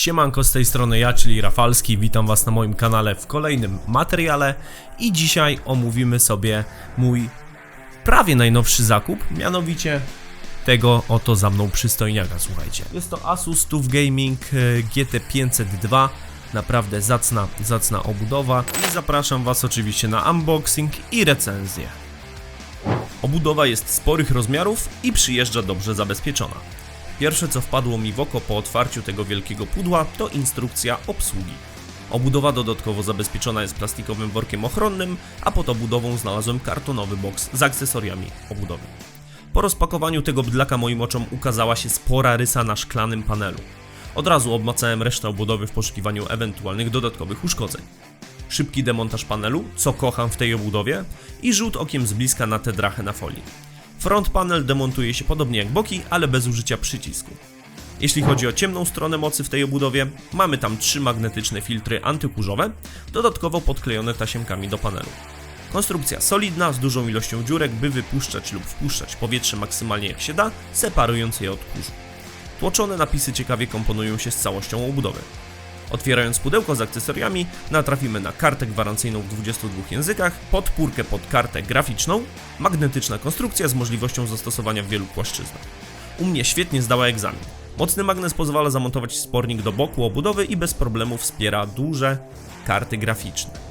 Siemanko, z tej strony ja, czyli Rafalski, witam was na moim kanale w kolejnym materiale i dzisiaj omówimy sobie mój prawie najnowszy zakup, mianowicie tego oto za mną przystojniaka, słuchajcie. Jest to Asus TUF Gaming e, GT502, naprawdę zacna, zacna obudowa i zapraszam was oczywiście na unboxing i recenzję. Obudowa jest sporych rozmiarów i przyjeżdża dobrze zabezpieczona. Pierwsze co wpadło mi w oko po otwarciu tego wielkiego pudła to instrukcja obsługi. Obudowa dodatkowo zabezpieczona jest plastikowym workiem ochronnym, a pod obudową znalazłem kartonowy boks z akcesoriami obudowy. Po rozpakowaniu tego bydlaka moim oczom ukazała się spora rysa na szklanym panelu. Od razu obmacałem resztę obudowy w poszukiwaniu ewentualnych dodatkowych uszkodzeń. Szybki demontaż panelu, co kocham w tej obudowie, i rzut okiem z bliska na tę drachę na folii. Front panel demontuje się podobnie jak boki, ale bez użycia przycisku. Jeśli chodzi o ciemną stronę mocy w tej obudowie, mamy tam trzy magnetyczne filtry antykurzowe, dodatkowo podklejone tasiemkami do panelu. Konstrukcja solidna, z dużą ilością dziurek, by wypuszczać lub wpuszczać powietrze maksymalnie jak się da, separując je od kurzu. Tłoczone napisy ciekawie komponują się z całością obudowy. Otwierając pudełko z akcesoriami, natrafimy na kartę gwarancyjną w 22 językach, podpórkę pod kartę graficzną, magnetyczna konstrukcja z możliwością zastosowania w wielu płaszczyznach. U mnie świetnie zdała egzamin. Mocny magnes pozwala zamontować spornik do boku obudowy i bez problemu wspiera duże karty graficzne.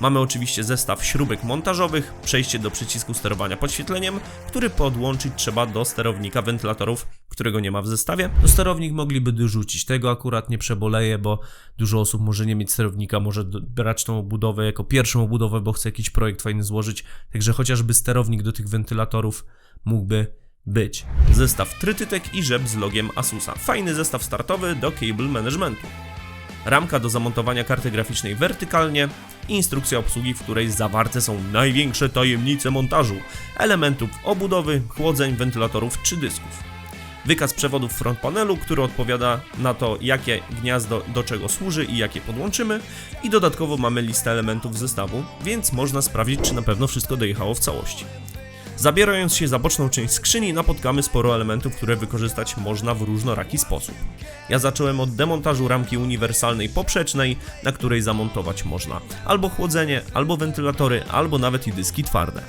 Mamy oczywiście zestaw śrubek montażowych, przejście do przycisku sterowania podświetleniem, który podłączyć trzeba do sterownika wentylatorów, którego nie ma w zestawie. No sterownik mogliby dorzucić, tego akurat nie przeboleję, bo dużo osób może nie mieć sterownika, może brać tą obudowę jako pierwszą obudowę, bo chce jakiś projekt fajny złożyć, także chociażby sterownik do tych wentylatorów mógłby być. Zestaw trytytek i rzep z logiem Asusa. Fajny zestaw startowy do cable managementu ramka do zamontowania karty graficznej wertykalnie i instrukcja obsługi, w której zawarte są największe tajemnice montażu, elementów obudowy, chłodzeń, wentylatorów czy dysków. Wykaz przewodów front panelu, który odpowiada na to, jakie gniazdo do czego służy i jakie podłączymy. I dodatkowo mamy listę elementów zestawu, więc można sprawdzić, czy na pewno wszystko dojechało w całości. Zabierając się za boczną część skrzyni, napotkamy sporo elementów, które wykorzystać można w różnoraki sposób. Ja zacząłem od demontażu ramki uniwersalnej poprzecznej, na której zamontować można albo chłodzenie, albo wentylatory, albo nawet i dyski twarde.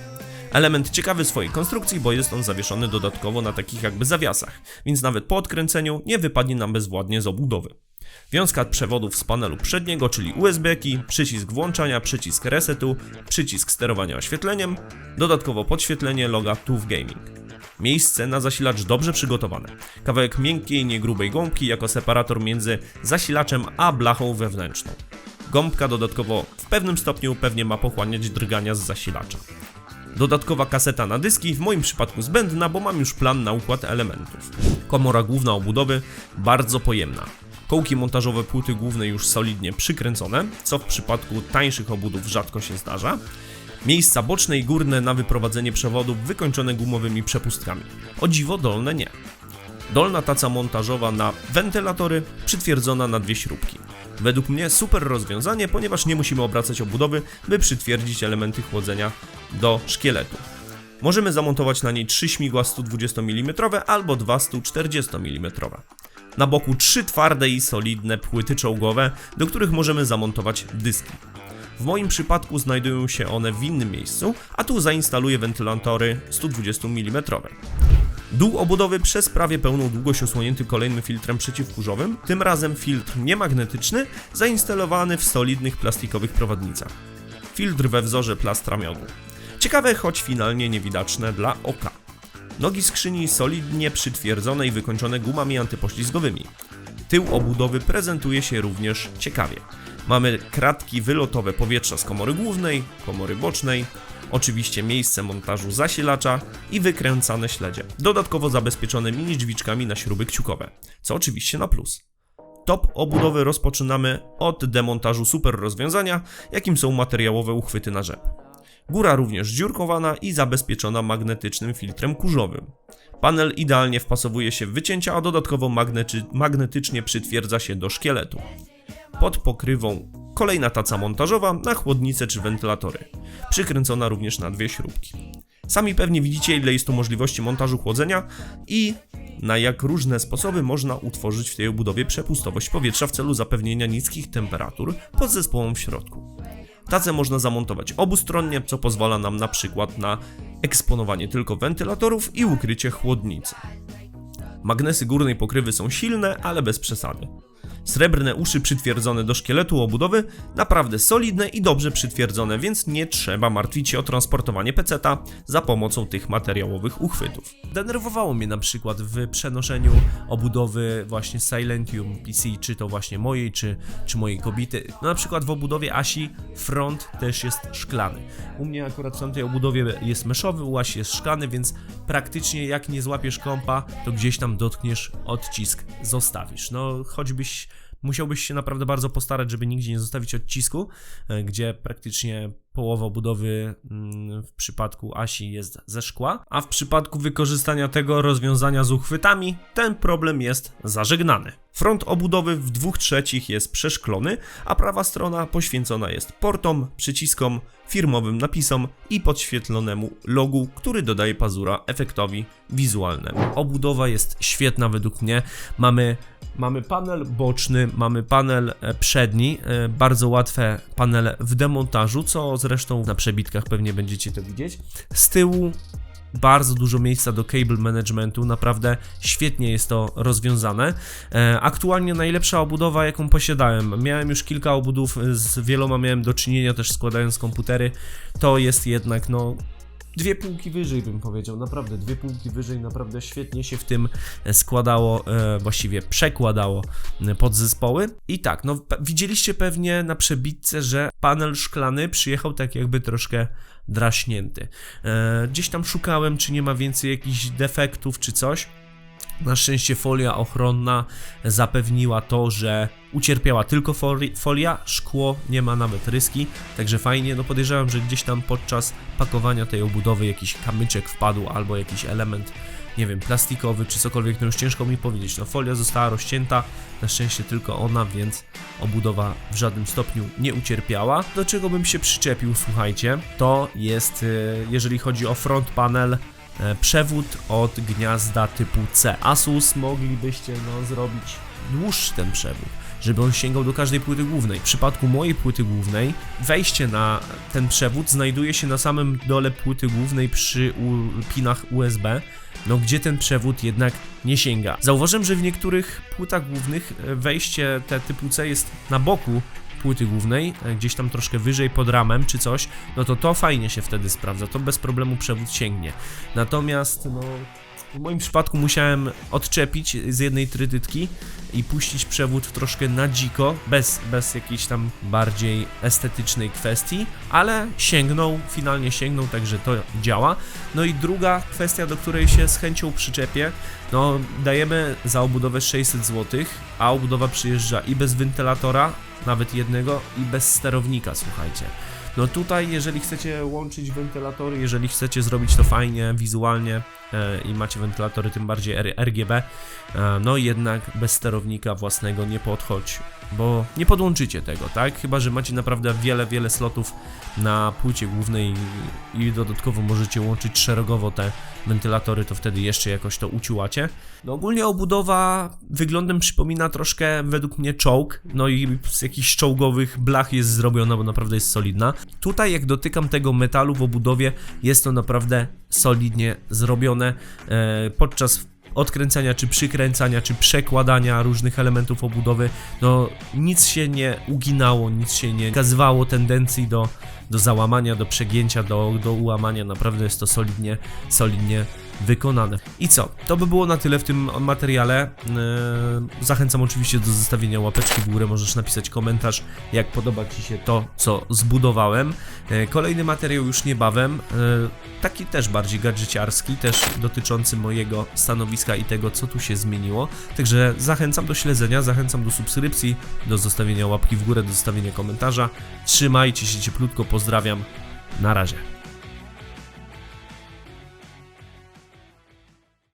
Element ciekawy swojej konstrukcji, bo jest on zawieszony dodatkowo na takich jakby zawiasach, więc nawet po odkręceniu nie wypadnie nam bezwładnie z obudowy. Wiązka przewodów z panelu przedniego, czyli USB-ki, przycisk włączania, przycisk resetu, przycisk sterowania oświetleniem, dodatkowo podświetlenie loga TUF Gaming. Miejsce na zasilacz dobrze przygotowane. Kawałek miękkiej, niegrubej gąbki jako separator między zasilaczem a blachą wewnętrzną. Gąbka dodatkowo w pewnym stopniu pewnie ma pochłaniać drgania z zasilacza. Dodatkowa kaseta na dyski, w moim przypadku zbędna, bo mam już plan na układ elementów. Komora główna obudowy, bardzo pojemna. Kołki montażowe płyty główne już solidnie przykręcone, co w przypadku tańszych obudów rzadko się zdarza. Miejsca boczne i górne na wyprowadzenie przewodów wykończone gumowymi przepustkami. O dziwo dolne nie. Dolna taca montażowa na wentylatory, przytwierdzona na dwie śrubki. Według mnie super rozwiązanie, ponieważ nie musimy obracać obudowy, by przytwierdzić elementy chłodzenia do szkieletu. Możemy zamontować na niej trzy śmigła 120 mm albo dwa 140 mm. Na boku trzy twarde i solidne płyty czołgowe, do których możemy zamontować dyski. W moim przypadku znajdują się one w innym miejscu, a tu zainstaluję wentylatory 120 mm. Dół obudowy przez prawie pełną długość osłonięty kolejnym filtrem przeciwkurzowym, tym razem filtr niemagnetyczny, zainstalowany w solidnych plastikowych prowadnicach. Filtr we wzorze plastra miodu. Ciekawe, choć finalnie niewidoczne dla oka. Nogi skrzyni solidnie przytwierdzone i wykończone gumami antypoślizgowymi. Tył obudowy prezentuje się również ciekawie. Mamy kratki wylotowe powietrza z komory głównej, komory bocznej, oczywiście miejsce montażu zasilacza i wykręcane śledzie. Dodatkowo zabezpieczone mini drzwiczkami na śruby kciukowe, co oczywiście na plus. Top obudowy rozpoczynamy od demontażu super rozwiązania, jakim są materiałowe uchwyty na rzep. Góra również dziurkowana i zabezpieczona magnetycznym filtrem kurzowym. Panel idealnie wpasowuje się w wycięcia, a dodatkowo magnetycznie przytwierdza się do szkieletu. Pod pokrywą kolejna taca montażowa na chłodnicę czy wentylatory, przykręcona również na dwie śrubki. Sami pewnie widzicie, ile jest tu możliwości montażu chłodzenia i na jak różne sposoby można utworzyć w tej obudowie przepustowość powietrza w celu zapewnienia niskich temperatur podzespołom w środku. Tacę można zamontować obustronnie, co pozwala nam na przykład na eksponowanie tylko wentylatorów i ukrycie chłodnicy. Magnesy górnej pokrywy są silne, ale bez przesady. Srebrne uszy przytwierdzone do szkieletu obudowy, naprawdę solidne i dobrze przytwierdzone, więc nie trzeba martwić się o transportowanie peceta za pomocą tych materiałowych uchwytów. Denerwowało mnie na przykład w przenoszeniu obudowy właśnie Silentium PC, czy to właśnie mojej, czy, czy mojej kobiety. No na przykład w obudowie Asi front też jest szklany. U mnie akurat w tej obudowie jest meszowy, u Asi jest szklany, więc praktycznie jak nie złapiesz kompa, to gdzieś tam dotkniesz, odcisk zostawisz. No choćbyś musiałbyś się naprawdę bardzo postarać, żeby nigdzie nie zostawić odcisku, e, gdzie praktycznie połowa budowy mm, w przypadku Asi jest ze szkła, a w przypadku wykorzystania tego rozwiązania z uchwytami, ten problem jest zażegnany. Front obudowy w dwóch trzecich jest przeszklony, a prawa strona poświęcona jest portom, przyciskom, firmowym napisom i podświetlonemu logu, który dodaje pazura efektowi wizualnemu. Obudowa jest świetna według mnie. Mamy Mamy panel boczny, mamy panel e, przedni, e, bardzo łatwe panele w demontażu, co zresztą na przebitkach pewnie będziecie to widzieć. Z tyłu bardzo dużo miejsca do cable managementu, naprawdę świetnie jest to rozwiązane. E, aktualnie najlepsza obudowa, jaką posiadałem, miałem już kilka obudów, z wieloma miałem do czynienia też składając komputery, to jest jednak no dwie półki wyżej bym powiedział, naprawdę dwie półki wyżej, naprawdę świetnie się w tym składało, e, właściwie przekładało e, podzespoły. I tak, no widzieliście pewnie na przebitce, że panel szklany przyjechał tak jakby troszkę draśnięty. E, gdzieś tam szukałem, czy nie ma więcej jakichś defektów czy coś. Na szczęście folia ochronna zapewniła to, że ucierpiała tylko folia, szkło nie ma nawet ryski, także fajnie. No podejrzewam, że gdzieś tam podczas pakowania tej obudowy jakiś kamyczek wpadł albo jakiś element, nie wiem, plastikowy czy cokolwiek, no już ciężko mi powiedzieć. No folia została rozcięta, na szczęście tylko ona, więc obudowa w żadnym stopniu nie ucierpiała. Do czego bym się przyczepił, słuchajcie, to jest, y, jeżeli chodzi o front panel, przewód od gniazda typu C. Asus moglibyście no, zrobić dłuższy ten przewód, żeby on sięgał do każdej płyty głównej. W przypadku mojej płyty głównej wejście na ten przewód znajduje się na samym dole płyty głównej przy pinach USB, no gdzie ten przewód jednak nie sięga. Zauważyłem, że w niektórych płytach głównych e, wejście te typu C jest na boku płyty głównej, e, gdzieś tam troszkę wyżej pod ramem czy coś, no to to fajnie się wtedy sprawdza, to bez problemu przewód sięgnie. Natomiast no w moim przypadku musiałem odczepić z jednej trytytki i puścić przewód troszkę na dziko, bez, bez jakiejś tam bardziej estetycznej kwestii, ale sięgnął, finalnie sięgnął, także to działa. No i druga kwestia, do której się z chęcią przyczepię, no dajemy za obudowę 600 zł, a obudowa przyjeżdża i bez wentylatora, nawet jednego, i bez sterownika, słuchajcie. No tutaj, jeżeli chcecie łączyć wentylatory, jeżeli chcecie zrobić to fajnie, wizualnie e, i macie wentylatory tym bardziej RGB, e, no jednak bez sterownika własnego nie podchodź, bo nie podłączycie tego, tak? Chyba, że macie naprawdę wiele, wiele slotów na płycie głównej i dodatkowo możecie łączyć szeregowo te wentylatory, to wtedy jeszcze jakoś to uciłacie. No ogólnie obudowa wyglądem przypomina troszkę według mnie czołg, no i z jakichś czołgowych blach jest zrobiona, bo naprawdę jest solidna. Tutaj jak dotykam tego metalu w obudowie, jest to naprawdę solidnie zrobione. E, podczas odkręcania, czy przykręcania, czy przekładania różnych elementów obudowy, no nic się nie uginało, nic się nie wskazywało tendencji do, do załamania, do przegięcia, do, do ułamania, naprawdę jest to solidnie, solidnie wykonane. I co? To by było na tyle w tym materiale. Eee, zachęcam oczywiście do zostawienia łapeczki w górę, możesz napisać komentarz, jak podoba Ci się to, co zbudowałem. Eee, kolejny materiał już niebawem, eee, taki też bardziej gadżeciarski, też dotyczący mojego stanowiska i tego, co tu się zmieniło. Także zachęcam do śledzenia, zachęcam do subskrypcji, do zostawienia łapki w górę, do zostawienia komentarza. Trzymajcie się cieplutko, pozdrawiam. Na razie.